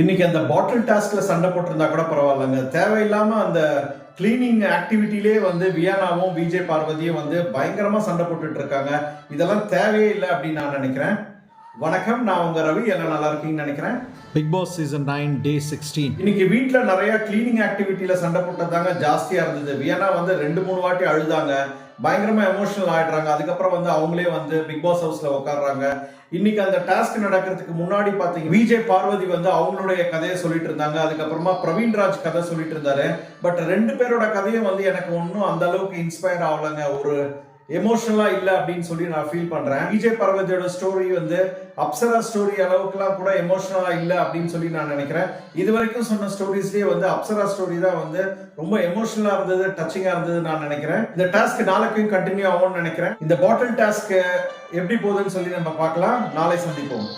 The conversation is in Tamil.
இன்னைக்கு அந்த பாட்டில் டாஸ்க்ல சண்டை போட்டிருந்தா கூட பரவாயில்லைங்க. தேவையில்லாம அந்த கிளீனிங் ஆக்டிவிட்டிலே வந்து வியானாவும் விஜய் பார்வதியும் வந்து பயங்கரமா சண்டை போட்டுட்டு இருக்காங்க. இதெல்லாம் தேவையே இல்லை அப்படின்னு நான் நினைக்கிறேன். வணக்கம் நான் உங்க ரவி. எல்லாம் நல்லா இருக்கீங்கன்னு நினைக்கிறேன். Bigg Boss season nine day sixteen இன்னைக்கு வீட்ல நிறைய கிளீனிங் ஆக்டிவிட்டில சண்டை போட்டதாங்க ஜாஸ்தியா இருந்தது. வியனா வந்து ரெண்டு மூணு வாட்டி அழுதாங்க. பயங்கரமா எமோஷனல் ஆயிடுறாங்க. அதுக்கப்புறம் வந்து அவங்களே வந்து பிக் பாஸ் ஹவுஸ்ல உட்காடுறாங்க இன்னைக்கு அந்த டாஸ்க் நடக்கிறதுக்கு முன்னாடி பாத்தீங்க விஜய் பார்வதி வந்து அவங்களுடைய கதையை சொல்லிட்டு இருந்தாங்க. அதுக்கப்புறமா பிரவீன் ராஜ் கதை சொல்லிட்டு இருந்தாரு. பட் ரெண்டு பேரோட கதையும் வந்து எனக்கு ஒன்றும் அந்த அளவுக்கு இன்ஸ்பயர் ஆகலைங்க. ஒரு எமோஷனலா இல்ல அப்படின்னு சொல்லி நான் ஃபீல் பண்றேன். விஜய் பர்வதியோட ஸ்டோரி வந்து அப்சரா ஸ்டோரி அளவுக்குலாம் கூட எமோஷனலா இல்ல அப்படின்னு சொல்லி நான் நினைக்கிறேன். இது வரைக்கும் சொன்ன ஸ்டோரிஸ்லயே வந்து அப்சரா ஸ்டோரி தான் வந்து ரொம்ப எமோஷனலா இருந்தது டச்சிங்கா இருந்தது நான் நினைக்கிறேன். இந்த டாஸ்க் நாளைக்கும் கண்டினியூ ஆகும்னு நினைக்கிறேன். இந்த பாட்டில் டாஸ்க் எப்படி போகுதுன்னு சொல்லி நம்ம பார்க்கலாம். நாளை சந்திப்போம்.